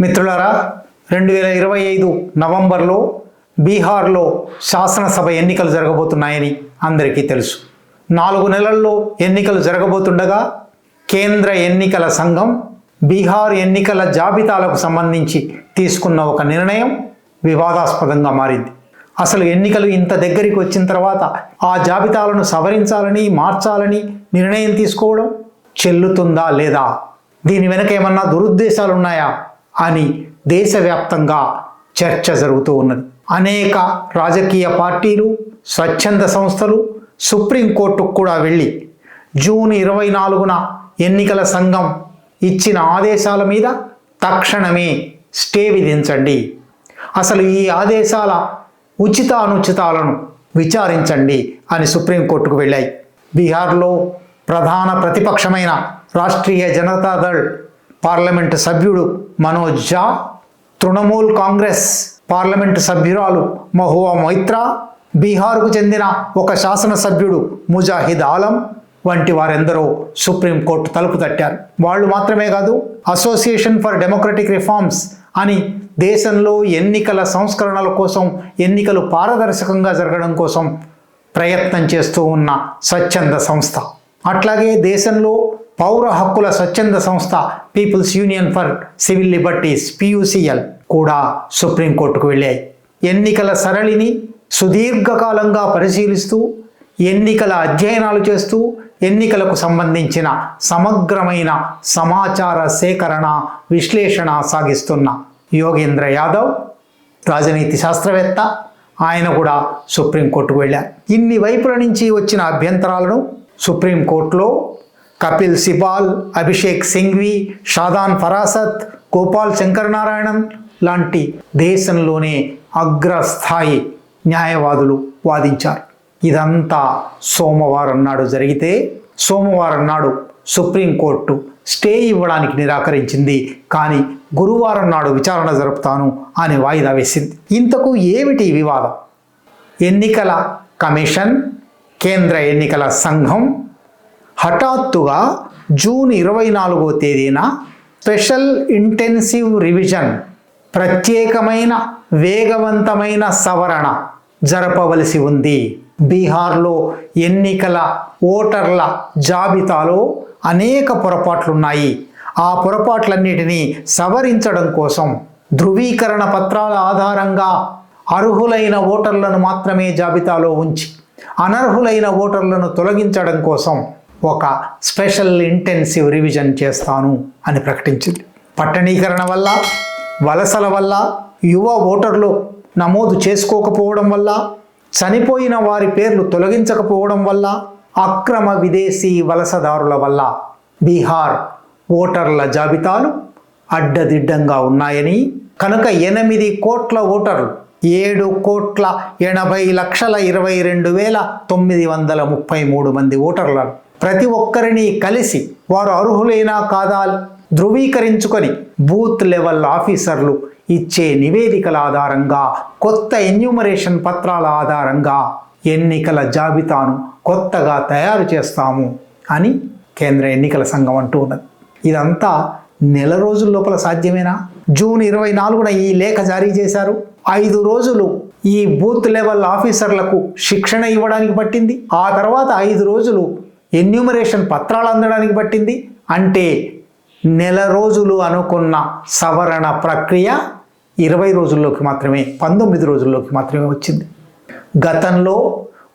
మిత్రులారా రెండు వేల ఇరవై ఐదు నవంబర్లో బీహార్లో శాసనసభ ఎన్నికలు జరగబోతున్నాయని అందరికీ తెలుసు. నాలుగు నెలల్లో ఎన్నికలు జరగబోతుండగా కేంద్ర ఎన్నికల సంఘం బీహార్ ఎన్నికల జాబితాలకు సంబంధించి తీసుకున్న ఒక నిర్ణయం వివాదాస్పదంగా మారింది. అసలు ఎన్నికలు ఇంత దగ్గరికి వచ్చిన తర్వాత ఆ జాబితాలను సవరించాలని మార్చాలని నిర్ణయం తీసుకోవడం చెల్లుతుందా లేదా? దీని వెనక ఏమన్నా దురుద్దేశాలు ఉన్నాయా అని దేశవ్యాప్తంగా చర్చ జరుగుతూ ఉన్నది. అనేక రాజకీయ పార్టీలు స్వచ్ఛంద సంస్థలు సుప్రీంకోర్టుకు కూడా వెళ్ళి జూన్ ఇరవై నాలుగున ఎన్నికల సంఘం ఇచ్చిన ఆదేశాల మీద తక్షణమే స్టే విధించండి. అసలు ఈ ఆదేశాల ఉచిత అనుచితాలను విచారించండి అని సుప్రీంకోర్టుకు వెళ్ళాయి. బీహార్లో ప్రధాన ప్రతిపక్షమైన రాష్ట్రీయ జనతాదళ్ పార్లమెంటు సభ్యుడు మనోజ్ జా తృణమూల్ కాంగ్రెస్ పార్లమెంటు సభ్యురాలు మహువా మొయిత్రా బీహార్కు చెందిన ఒక శాసనసభ్యుడు ముజాహిద్ ఆలం వంటి వారెందరో సుప్రీంకోర్టు తలుపు తట్టారు. వాళ్ళు మాత్రమే కాదు అసోసియేషన్ ఫర్ డెమోక్రటిక్ రిఫార్మ్స్ అని దేశంలో ఎన్నికల సంస్కరణల కోసం ఎన్నికలు పారదర్శకంగా జరగడం కోసం ప్రయత్నం చేస్తూ ఉన్న స్వచ్ఛంద సంస్థ. అట్లాగే దేశంలో పౌర హక్కుల స్వచ్ఛంద సంస్థ People's Union for Civil Liberties PUCL కూడా సుప్రీంకోర్టుకు వెళ్ళాయి. ఎన్నికల సరళిని సుదీర్ఘకాలంగా పరిశీలిస్తూ ఎన్నికల అధ్యయనాలు చేస్తూ ఎన్నికలకు సంబంధించిన సమగ్రమైన సమాచార సేకరణ విశ్లేషణ సాగిస్తున్న యోగేంద్ర యాదవ్ రాజనీతి శాస్త్రవేత్త ఆయన కూడా సుప్రీంకోర్టుకు వెళ్ళారు. ఇన్ని వైపుల నుంచి వచ్చిన అభ్యంతరాలను సుప్రీంకోర్టులో కపిల్ సిబాల్ అభిషేక్ సింఘ్వి షాదాన్ ఫరాసత్ గోపాల్ శంకరనారాయణన్ లాంటి దేశంలోనే అగ్రస్థాయి న్యాయవాదులు వాదించారు. ఇదంతా సోమవారం నాడు జరిగితే సోమవారం నాడు సుప్రీంకోర్టు స్టే ఇవ్వడానికి నిరాకరించింది. కానీ గురువారం నాడు విచారణ జరుపుతాను అని వాయిదా వేసింది. ఇంతకు ఏమిటి వివాదం? ఎన్నికల కమిషన్ కేంద్ర ఎన్నికల సంఘం హఠాత్తుగా జూన్ ఇరవై నాలుగో తేదీన స్పెషల్ ఇంటెన్సివ్ రివిజన్ ప్రత్యేకమైన వేగవంతమైన సవరణ జరపవలసి ఉంది. బీహార్లో ఎన్నికల ఓటర్ల జాబితాలో అనేక పొరపాట్లున్నాయి. ఆ పొరపాట్లన్నిటినీ సవరించడం కోసం ధృవీకరణ పత్రాల ఆధారంగా అర్హులైన ఓటర్లను మాత్రమే జాబితాలో ఉంచి అనర్హులైన ఓటర్లను తొలగించడం కోసం ఒక స్పెషల్ ఇంటెన్సివ్ రివిజన్ చేస్తాను అని ప్రకటించింది. పట్టణీకరణ వల్ల వలసల వల్ల యువ ఓటర్లు నమోదు చేసుకోకపోవడం వల్ల చనిపోయిన వారి పేర్లు తొలగించకపోవడం వల్ల అక్రమ విదేశీ వలసదారుల వల్ల బీహార్ ఓటర్ల జాబితాలు అడ్డదిడ్డంగా ఉన్నాయని కనుక ఎనిమిది కోట్ల ఓటర్లు ఏడు కోట్ల ఎనభై లక్షల ఇరవై రెండు వేల తొమ్మిది వందల ముప్పై మూడు మంది ఓటర్లను ప్రతి ఒక్కరిని కలిసి వారు అర్హులైనా కాదా ధృవీకరించుకొని బూత్ లెవెల్ ఆఫీసర్లు ఇచ్చే నివేదికల ఆధారంగా కొత్త ఎన్యూమరేషన్ పత్రాల ఆధారంగా ఎన్నికల జాబితాను కొత్తగా తయారు చేస్తాము అని కేంద్ర ఎన్నికల సంఘం అంటూ ఉన్నది. ఇదంతా నెల రోజుల లోపల సాధ్యమేనా? జూన్ ఇరవై నాలుగున ఈ లేఖ జారీ చేశారు. ఐదు రోజులు ఈ బూత్ లెవెల్ ఆఫీసర్లకు శిక్షణ ఇవ్వడానికి పట్టింది. ఆ తర్వాత ఐదు రోజులు ఎన్యూమరేషన్ పత్రాలు అందడానికి పట్టింది? అంటే నెల రోజులు అనుకున్న సవరణ ప్రక్రియ ఇరవై రోజుల్లోకి మాత్రమే పంతొమ్మిది రోజుల్లోకి మాత్రమే వచ్చింది. గతంలో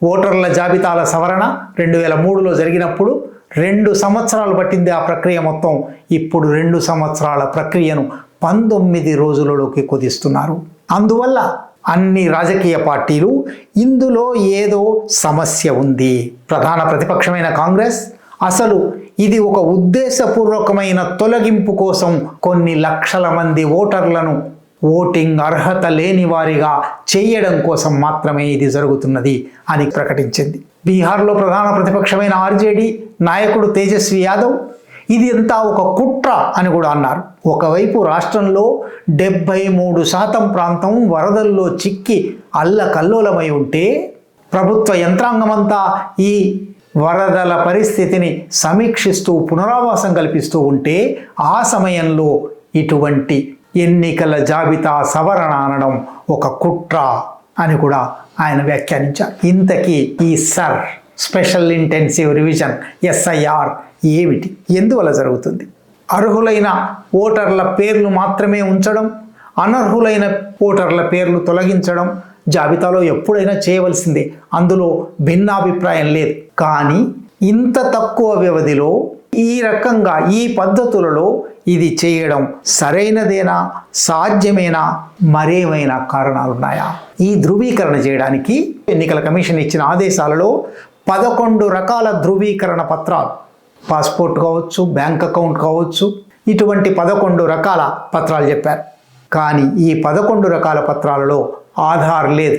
ఓటర్ల జాబితాల సవరణ రెండు వేల మూడులో జరిగినప్పుడు రెండు సంవత్సరాలు పట్టింది ఆ ప్రక్రియ మొత్తం. ఇప్పుడు రెండు సంవత్సరాల ప్రక్రియను పంతొమ్మిది రోజులలోకి కుదిస్తున్నారు. అందువల్ల అన్ని రాజకీయ పార్టీలు ఇందులో ఏదో సమస్య ఉంది. ప్రధాన ప్రతిపక్షమైన కాంగ్రెస్ అసలు ఇది ఒక ఉద్దేశపూర్వకమైన తొలగింపు కోసం కొన్ని లక్షల మంది ఓటర్లను ఓటింగ్ అర్హత లేని వారిగా చేయడం కోసం మాత్రమే ఇది జరుగుతున్నది అని ప్రకటించింది. బీహార్లో ప్రధాన ప్రతిపక్షమైన ఆర్జేడీ నాయకుడు తేజస్వి యాదవ్ ఇది అంతా ఒక కుట్ర అని కూడా అన్నారు. ఒకవైపు రాష్ట్రంలో డెబ్భై మూడు శాతం ప్రాంతం వరదల్లో చిక్కి అల్లకల్లోలమై ఉంటే ప్రభుత్వ యంత్రాంగమంతా ఈ వరదల పరిస్థితిని సమీక్షిస్తూ పునరావాసం కల్పిస్తూ ఉంటే ఆ సమయంలో ఇటువంటి ఎన్నికల జాబితా సవరణ అనడం ఒక కుట్ర అని కూడా ఆయన వ్యాఖ్యానించారు. ఇంతకీ ఈ SIR special intensive revision SIR ఏమిటి? ఎందువల్ల జరుగుతుంది? అర్హులైన ఓటర్ల పేర్లు మాత్రమే ఉంచడం అనర్హులైన ఓటర్ల పేర్లు తొలగించడం జాబితాలో ఎప్పుడైనా చేయవలసిందే. అందులో భిన్నాభిప్రాయం లేదు. కానీ ఇంత తక్కువ వ్యవధిలో ఈ రకంగా ఈ పద్ధతులలో ఇది చేయడం సరైనదేనా? సాధ్యమేనా? మరేమైనా కారణాలున్నాయా? ఈ ధృవీకరణ చేయడానికి ఎన్నికల కమిషన్ ఇచ్చిన ఆదేశాలలో పదకొండు రకాల ధృవీకరణ పత్రాలు. పాస్పోర్ట్ కావచ్చు బ్యాంక్ అకౌంట్ కావచ్చు ఇటువంటి పదకొండు రకాల పత్రాలు చెప్పారు. కానీ ఈ పదకొండు రకాల పత్రాలలో ఆధార్ లేదు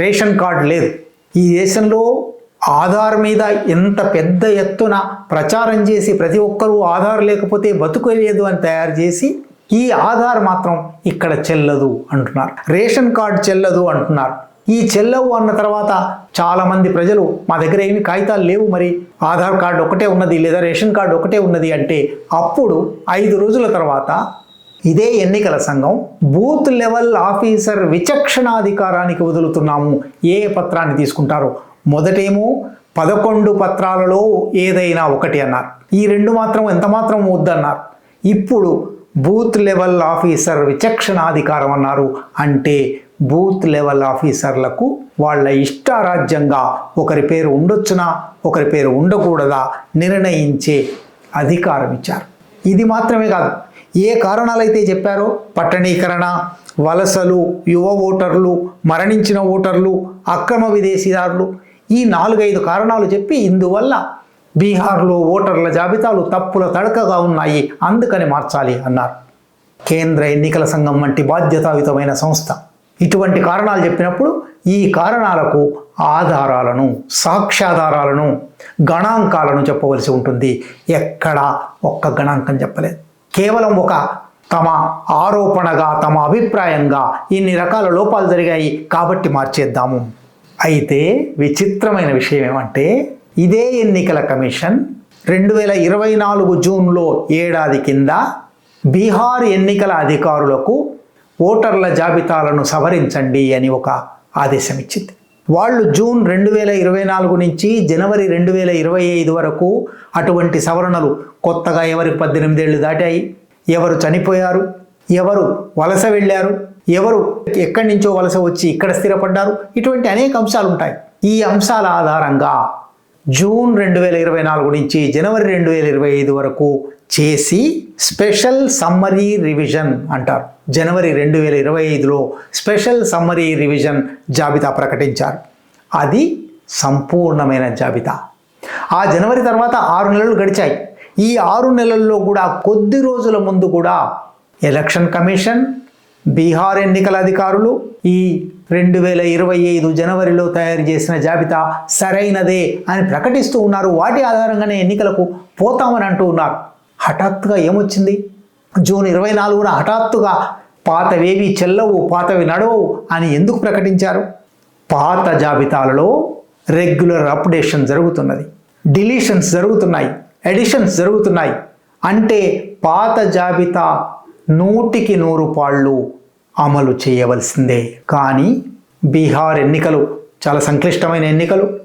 రేషన్ కార్డు లేదు. ఈ దేశంలో ఆధార్ మీద ఎంత పెద్ద ఎత్తున ప్రచారం చేసి ప్రతి ఒక్కరూ ఆధార్ లేకపోతే బతుకోలేదు అని తయారు చేసి ఈ ఆధార్ మాత్రం ఇక్కడ చెల్లదు అంటున్నారు. రేషన్ కార్డు చెల్లదు అంటున్నారు. ఈ చెల్లవు అన్న తర్వాత చాలామంది ప్రజలు మా దగ్గర ఏమి కాగితాలు లేవు మరి. ఆధార్ కార్డు ఒకటే ఉన్నది లేదా రేషన్ కార్డు ఒకటే ఉన్నది అంటే అప్పుడు ఐదు రోజుల తర్వాత ఇదే ఎన్నికల సంఘం బూత్ లెవెల్ ఆఫీసర్ విచక్షణాధికారానికి వదులుతున్నాము. ఏ పత్రాన్ని తీసుకుంటారు మొదటేమో పదకొండు పత్రాలలో ఏదైనా ఒకటి అన్నారు. ఈ రెండు మాత్రం ఎంత మాత్రం వద్దన్నారు. ఇప్పుడు బూత్ లెవెల్ ఆఫీసర్ విచక్షణాధికారం అన్నారు. అంటే బూత్ లెవెల్ ఆఫీసర్లకు వాళ్ళ ఇష్టారాజ్యంగా ఒకరి పేరు ఉండొచ్చునా ఒకరి పేరు ఉండకూడదా నిర్ణయించే అధికారం ఇచ్చారు. ఇది మాత్రమే కాదు ఏ కారణాలైతే చెప్పారో పట్టణీకరణ వలసలు యువ ఓటర్లు మరణించిన ఓటర్లు అక్రమ విదేశీదారులు ఈ నాలుగైదు కారణాలు చెప్పి ఇందువల్ల బీహార్లో ఓటర్ల జాబితాలు తప్పుల తడకగా ఉన్నాయి అందుకని మార్చాలి అన్నారు. కేంద్ర ఎన్నికల సంఘం వంటి బాధ్యతాయుతమైన సంస్థ. ఇటువంటి కారణాలు చెప్పినప్పుడు ఈ కారణాలకు ఆధారాలను సాక్ష్యాధారాలను గణాంకాలను చెప్పవలసి ఉంటుంది. ఎక్కడా ఒక్క గణాంకం చెప్పలేదు. కేవలం ఒక తమ ఆరోపణగా తమ అభిప్రాయంగా ఇన్ని రకాల లోపాలు జరిగాయి కాబట్టి మార్చేద్దాము. అయితే విచిత్రమైన విషయం ఏమంటే ఇదే ఎన్నికల కమిషన్ రెండు వేల ఇరవై నాలుగు జూన్లో ఏడాది కింద బీహార్ ఎన్నికల అధికారులకు ఓటర్ల జాబితాలను సవరించండి అని ఒక ఆదేశం ఇచ్చింది. వాళ్ళు జూన్ రెండు వేల ఇరవై నాలుగు నుంచి జనవరి రెండు వేల ఇరవై ఐదు వరకు అటువంటి సవరణలు కొత్తగా ఎవరికి పద్దెనిమిదేళ్ళు దాటాయి? ఎవరు చనిపోయారు? ఎవరు వలస వెళ్ళారు? ఎవరు ఎక్కడి నుంచో వలస వచ్చి ఇక్కడ స్థిరపడ్డారు? ఇటువంటి అనేక అంశాలు ఉంటాయి ఈ అంశాల ఆధారంగా జూన్ రెండు వేల ఇరవై నాలుగు నుంచి జనవరి రెండు వేల ఇరవై ఐదు వరకు చేసి స్పెషల్ సమ్మరీ రివిజన్ అంటారు. జనవరి రెండు వేల ఇరవై ఐదులో స్పెషల్ సమ్మరీ రివిజన్ జాబితా ప్రకటించారు. అది సంపూర్ణమైన జాబితా. ఆ జనవరి తర్వాత ఆరు నెలలు గడిచాయి. ఈ ఆరు నెలల్లో కూడా కొద్ది రోజుల ముందు కూడా ఎలక్షన్ కమిషన్ బీహార్ ఎన్నికల అధికారులు ఈ రెండు వేల ఇరవై ఐదు జనవరిలో తయారు చేసిన జాబితా సరైనదే అని ప్రకటిస్తూ ఉన్నారు. వాటి ఆధారంగానే ఎన్నికలకు పోతామని అంటూ ఉన్నారు. హఠాత్తుగా ఏమొచ్చింది? జూన్ ఇరవై నాలుగున హఠాత్తుగా పాతవేవి చెల్లవు పాతవి నడవవు అని ఎందుకు ప్రకటించారు? పాత జాబితాలలో రెగ్యులర్ అప్డేషన్ జరుగుతున్నది. డిలీషన్స్ జరుగుతున్నాయి. ఎడిషన్స్ జరుగుతున్నాయి. అంటే పాత జాబితా నూటికి నూరు పాళ్ళు అమలు చేయవలసిందే. కానీ బీహార్ ఎన్నికలు చాలా సంక్లిష్టమైన ఎన్నికలు.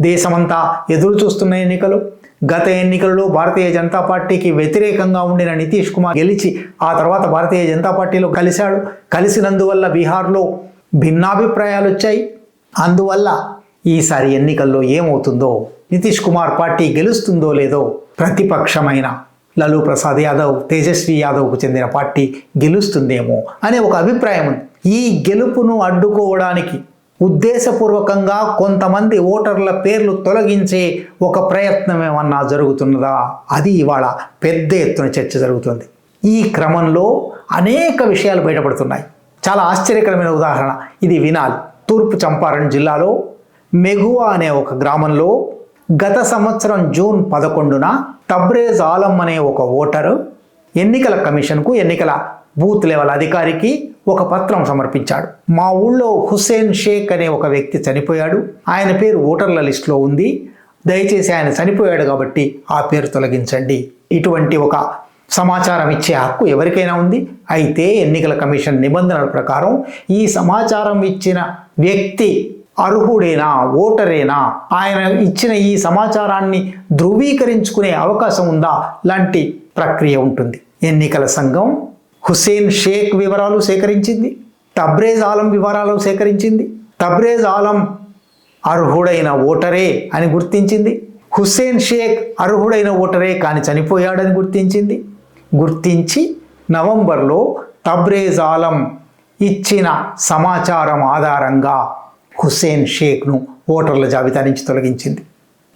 దేశమంతా ఎదురు చూస్తున్న ఎన్నికలు. గత ఎన్నికలలో భారతీయ జనతా పార్టీకి వ్యతిరేకంగా ఉండిన నితీష్ కుమార్ గెలిచి ఆ తర్వాత భారతీయ జనతా పార్టీలో కలిశాడు. కలిసినందువల్ల బీహార్లో భిన్నాభిప్రాయాలు వచ్చాయి. అందువల్ల ఈసారి ఎన్నికల్లో ఏమవుతుందో నితీష్ కుమార్ పార్టీ గెలుస్తుందో లేదో ప్రతిపక్షమైన లలూ ప్రసాద్ యాదవ్ తేజస్వి యాదవ్కు చెందిన పార్టీ గెలుస్తుందేమో అనే ఒక అభిప్రాయం ఉంది. ఈ గెలుపును అడ్డుకోవడానికి ఉద్దేశపూర్వకంగా కొంతమంది ఓటర్ల పేర్లు తొలగించే ఒక ప్రయత్నం ఏమన్నా జరుగుతున్నదా? అది ఇవాళ పెద్ద ఎత్తున చర్చ జరుగుతుంది. ఈ క్రమంలో అనేక విషయాలు బయటపడుతున్నాయి. చాలా ఆశ్చర్యకరమైన ఉదాహరణ ఇది వినాలి. తూర్పు చంపారణ్ జిల్లాలో మెగువా అనే ఒక గ్రామంలో గత సంవత్సరం జూన్ పదకొండున తబ్రేజ్ ఆలం అనే ఒక ఓటరు ఎన్నికల కమిషన్కు ఎన్నికల బూత్ లెవెల్ అధికారికి ఒక పత్రం సమర్పించాడు. మా ఊళ్ళో హుస్సేన్ షేక్ అనే ఒక వ్యక్తి చనిపోయాడు. ఆయన పేరు ఓటర్ల లిస్టులో ఉంది. దయచేసి ఆయన చనిపోయాడు కాబట్టి ఆ పేరు తొలగించండి. ఇటువంటి ఒక సమాచారం ఇచ్చే హక్కు ఎవరికైనా ఉంది. అయితే ఎన్నికల కమిషన్ నిబంధనల ప్రకారం ఈ సమాచారం ఇచ్చిన వ్యక్తి అర్హుడేనా ఓటరేనా? ఆయన ఇచ్చిన ఈ సమాచారాన్ని ధృవీకరించుకునే అవకాశం ఉందా? లాంటి ప్రక్రియ ఉంటుంది. ఎన్నికల సంఘం హుసేన్ షేక్ వివరాలు సేకరించింది. తబ్రేజ్ ఆలం వివరాలు సేకరించింది. తబ్రేజ్ ఆలం అర్హుడైన ఓటరే అని గుర్తించింది. హుస్సేన్ షేక్ అర్హుడైన ఓటరే కానీ చనిపోయాడని గుర్తించింది. గుర్తించి నవంబర్లో తబ్రేజ్ ఆలం ఇచ్చిన సమాచారం ఆధారంగా హుస్సేన్ షేక్ను ఓటర్ల జాబితా నుంచి తొలగించింది.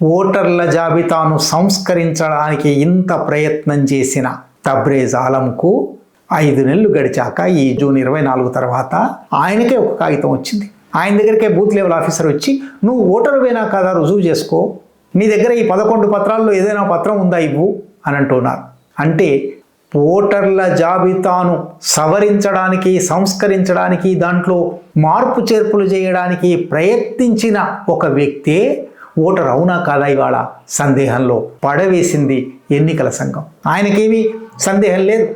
ఓటర్ల జాబితాను సంస్కరించడానికి ఇంత ప్రయత్నం చేసిన తబ్రేజ్ ఆలంకు ఐదు నెలలు గడిచాక ఈ జూన్ ఇరవై నాలుగు తర్వాత ఆయనకే ఒక కాగితం వచ్చింది. ఆయన దగ్గరికే బూత్ లెవెల్ ఆఫీసర్ వచ్చి నువ్వు ఓటరువేనా కదా? రుజువు చేసుకో. నీ దగ్గర ఈ పదకొండు పత్రాల్లో ఏదైనా పత్రం ఉందా? ఇవ్వు. అని అంటున్నారు. అంటే ఓటర్ల జాబితాను సవరించడానికి సంస్కరించడానికి దాంట్లో మార్పు చేర్పులు చేయడానికి ప్రయత్నించిన ఒక వ్యక్తే ఓటర్ అవునా కాదా ఇవాళ సందేహంలో పడవేసింది ఎన్నికల సంఘం. ఆయనకేమీ సందేహం లేదు.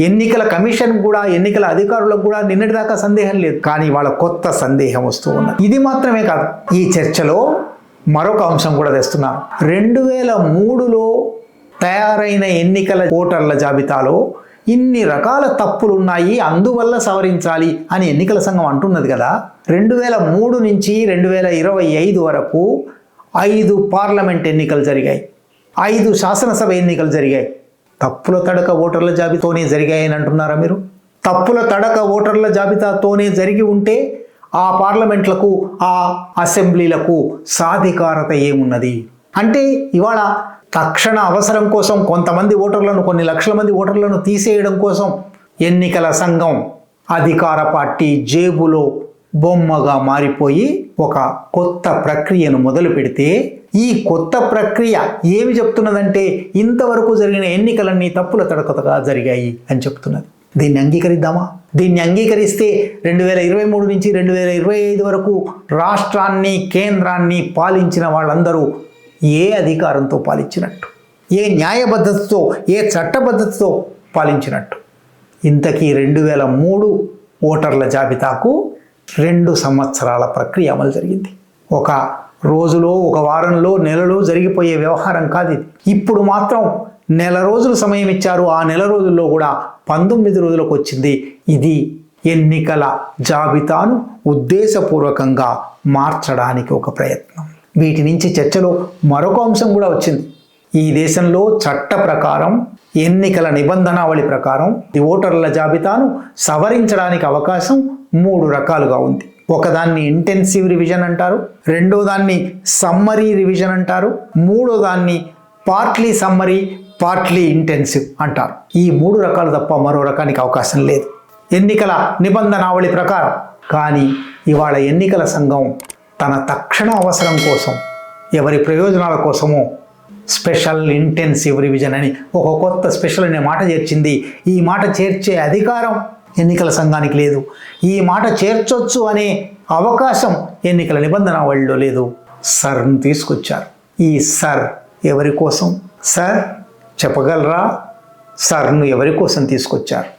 ఎన్నికల కమిషన్ కూడా ఎన్నికల అధికారులకు కూడా నిన్నటిదాకా సందేహం లేదు. కానీ వాళ్ళ కొత్త సందేహం వస్తూ ఉన్నది. ఇది మాత్రమే కాదు ఈ చర్చలో మరొక అంశం కూడా తెస్తున్నారు రెండు వేల మూడులో తయారైన ఎన్నికల ఓటర్ల జాబితాలో ఇన్ని రకాల తప్పులు ఉన్నాయి అందువల్ల సవరించాలి అని ఎన్నికల సంఘం అంటున్నది కదా. రెండు వేల మూడు నుంచి రెండు వేల ఇరవై ఐదు వరకు ఐదు పార్లమెంట్ ఎన్నికలు జరిగాయి. ఐదు శాసనసభ ఎన్నికలు జరిగాయి. తప్పుల తడక ఓటర్ల జాబితాతోనే జరిగాయని అంటున్నారా మీరు? తప్పుల తడక ఓటర్ల జాబితాతోనే జరిగి ఉంటే ఆ పార్లమెంట్లకు ఆ అసెంబ్లీలకు సాధికారత ఏమున్నది? అంటే ఇవాళ తక్షణ అవసరం కోసం కొంతమంది ఓటర్లను కొన్ని లక్షల మంది ఓటర్లను తీసేయడం కోసం ఎన్నికల సంఘం అధికార పార్టీ జేబులో బొమ్మగా మారిపోయి ఒక కొత్త ప్రక్రియను మొదలు పెడితే ఈ కొత్త ప్రక్రియ ఏమి చెప్తున్నదంటే ఇంతవరకు జరిగిన ఎన్నికలన్నీ తప్పుల తడకతగా జరిగాయి అని చెప్తున్నది. దీన్ని అంగీకరిద్దామా? దీన్ని అంగీకరిస్తే రెండు వేల ఇరవై మూడు నుంచి రెండు వేల ఇరవై ఐదు వరకు రాష్ట్రాన్ని కేంద్రాన్ని పాలించిన వాళ్ళందరూ ఏ అధికారంతో పాలించినట్టు? ఏ న్యాయబద్ధతతో ఏ చట్టబద్ధతతో పాలించినట్టు? ఇంతకీ రెండు వేల మూడు ఓటర్ల జాబితాకు రెండు సంవత్సరాల ప్రక్రియ అమలు జరిగింది. ఒక రోజులో ఒక వారంలో నెలలో జరిగిపోయే వ్యవహారం కాదు ఇది. ఇప్పుడు మాత్రం నెల రోజులు సమయం ఇచ్చారు. ఆ నెల రోజుల్లో కూడా పంతొమ్మిది రోజులకు వచ్చింది. ఇది ఎన్నికల జాబితాను ఉద్దేశపూర్వకంగా మార్చడానికి ఒక ప్రయత్నం. వీటి నుంచి చర్చలో మరొక అంశం కూడా వచ్చింది. ఈ దేశంలో చట్ట ప్రకారం ఎన్నికల నిబంధనావళి ప్రకారం ఓటర్ల జాబితాను సవరించడానికి అవకాశం మూడు రకాలుగా ఉంది. ఒకదాన్ని ఇంటెన్సివ్ రివిజన్ అంటారు రెండో దాన్ని సమ్మరీ రివిజన్ అంటారు మూడో దాన్ని పార్ట్లీ సమ్మరీ పార్ట్లీ ఇంటెన్సివ్ అంటారు. ఈ మూడు రకాలు తప్ప మరో రకానికి అవకాశం లేదు. ఎన్నికల నిబంధనావళి ప్రకారం. కానీ ఇవాళ ఎన్నికల సంఘం తన తక్షణ అవసరం కోసం ఎవరి ప్రయోజనాల కోసమో స్పెషల్ ఇంటెన్సివ్ రివిజన్ అని ఒక కొత్త స్పెషల్ అనే మాట చేర్చింది. ఈ మాట చేర్చే అధికారం ఎన్నికల సంఘానికి లేదు. ఈ మాట చేర్చొచ్చు అనే అవకాశం ఎన్నికల నిబంధన వాళ్ళు లేదు. సర్ను తీసుకొచ్చారు. ఈ సర్ ఎవరి కోసం? సర్ చెప్పగలరా? సర్ను ఎవరి కోసం తీసుకొచ్చారు?